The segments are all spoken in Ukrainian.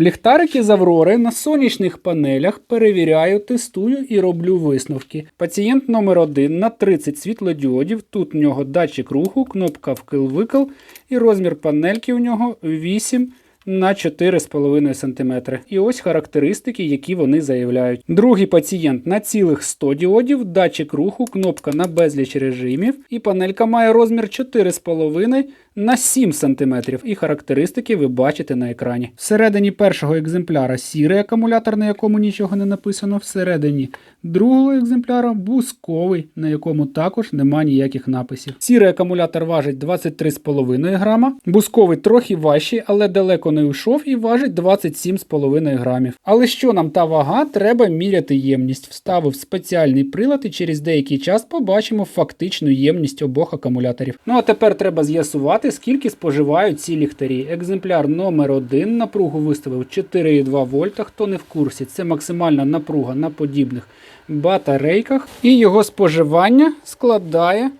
Ліхтарики з Аврори на сонячних панелях перевіряю, тестую і роблю висновки. Пацієнт номер 1 на 30 світлодіодів. Тут у нього датчик руху, кнопка вкил-викил і розмір панельки у нього 8 на 4,5 см. І ось характеристики, які вони заявляють. Другий пацієнт на цілих 100 діодів, датчик руху, кнопка на безліч режимів, і панелька має розмір 4,5 на 7 см. І характеристики ви бачите на екрані. Всередині першого екземпляра сірий акумулятор, на якому нічого не написано. Всередині другого екземпляра бусковий, на якому також нема ніяких написів. Сірий акумулятор важить 23,5 грама, бусковий трохи важчий, але далеко не йшов і важить 27,5 грамів. Але що нам та вага, треба міряти ємність. Вставив спеціальний прилад і через деякий час побачимо фактичну ємність обох акумуляторів. Ну а тепер треба з'ясувати, скільки споживають ці ліхтарі. Екземпляр номер 1 напругу виставив 4,2 вольта. Хто не в курсі, це максимальна напруга на подібних батарейках. І його споживання складає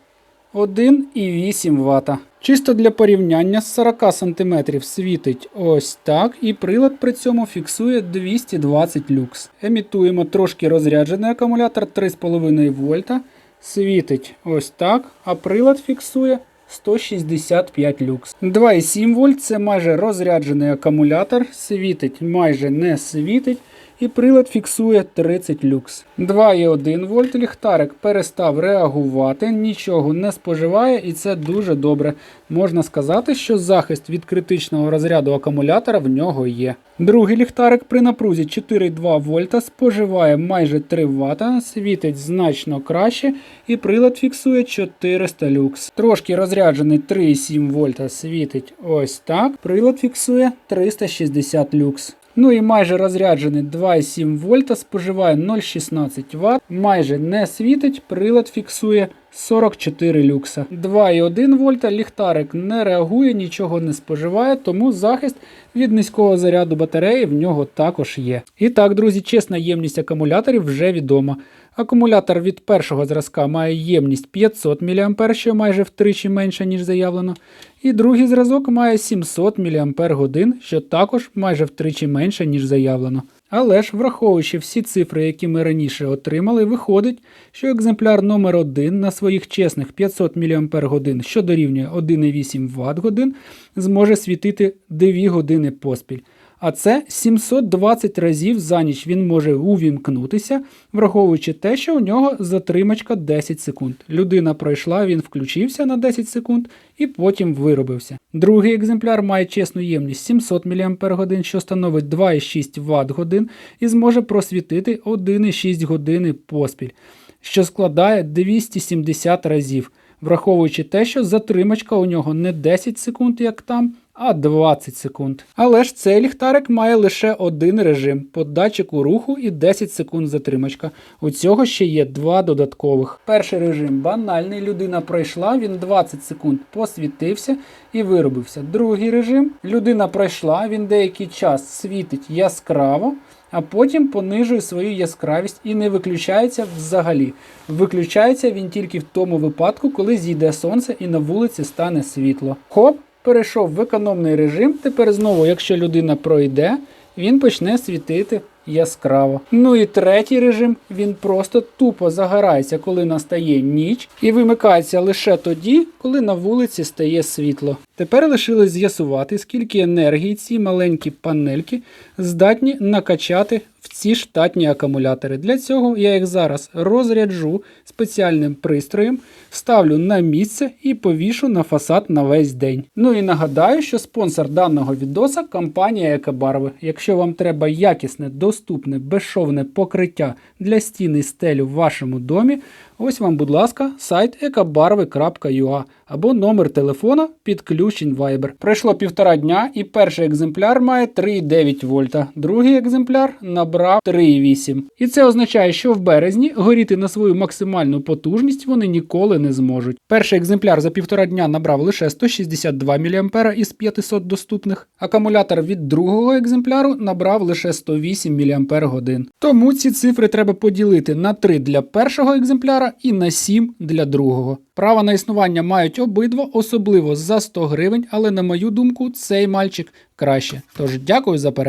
1,8 Вт. Чисто для порівняння з 40 см світить ось так, і прилад при цьому фіксує 220 люкс. Емітуємо трошки розряджений акумулятор 3,5 вольта. Світить ось так, а прилад фіксує 165 люкс. 2,7 вольт це майже розряджений акумулятор, світить майже не світить. І прилад фіксує 30 люкс. 2,1 вольт ліхтарик перестав реагувати, нічого не споживає, і це дуже добре. Можна сказати, що захист від критичного розряду акумулятора в нього є. Другий ліхтарик при напрузі 4,2 вольта споживає майже 3 Вт, світить значно краще, і прилад фіксує 400 люкс. Трошки розряджений 3,7 вольта світить ось так. Прилад фіксує 360 люкс. Ну і майже розряджений 2,7 вольта споживає 0,16 Вт, майже не світить, прилад фіксує 44 люкса. 2,1 вольта ліхтарик не реагує, нічого не споживає, тому захист від низького заряду батареї в нього також є. І так, друзі, чесна ємність акумуляторів вже відома. Акумулятор від першого зразка має ємність 500 мА, що майже втричі менше, ніж заявлено. І другий зразок має 700 мАч, що також майже втричі менше, ніж заявлено. Але ж, враховуючи всі цифри, які ми раніше отримали, виходить, що екземпляр номер 1 на своїх чесних 500 мАч, що дорівнює 1,8 Вт годин, зможе світити 2 години поспіль. А це 720 разів за ніч він може увімкнутися, враховуючи те, що у нього затримачка 10 секунд. Людина пройшла, він включився на 10 секунд і потім виробився. Другий екземпляр має чесну ємність 700 мАч, що становить 2,6 Вт годин і зможе просвітити 1,6 години поспіль, що складає 270 разів. Враховуючи те, що затримачка у нього не 10 секунд, як там, а 20 секунд. Але ж цей ліхтарик має лише один режим по датчику руху і 10 секунд затримачка. У цього ще є два додаткових. Перший режим банальний, людина пройшла, він 20 секунд посвітився і виробився. Другий режим людина пройшла, він деякий час світить яскраво. А потім понижує свою яскравість і не виключається взагалі. Виключається він тільки в тому випадку, коли зійде сонце і на вулиці стане світло. Хоп, перейшов в економний режим. Тепер знову, якщо людина пройде, він почне світити яскраво. Ну і третій режим він просто тупо загорається, коли настає ніч, і вимикається лише тоді, коли на вулиці стає світло. Тепер лишилось з'ясувати, скільки енергії ці маленькі панельки здатні накачати ці штатні акумулятори. Для цього я їх зараз розряджу спеціальним пристроєм, ставлю на місце і повішу на фасад на весь день. Ну і нагадаю, що спонсор даного відоса компанія Екобарви. Якщо вам треба якісне, доступне, безшовне покриття для стіни і стелю в вашому домі, ось вам, будь ласка, сайт екобарви.ua або номер телефона підключень Viber. Пройшло півтора дня і перший екземпляр має 3,9 вольта, другий екземпляр набрав 3,8. І це означає, що в березні горіти на свою максимальну потужність вони ніколи не зможуть. Перший екземпляр за півтора дня набрав лише 162 мА із 500 доступних. Акумулятор від другого екземпляру набрав лише 108 мАч. Тому ці цифри треба поділити на 3 для першого екземпляра і на 7 для другого. Право на існування мають обидва, особливо за 100 гривень, але на мою думку, цей мальчик краще. Тож дякую за перегляд.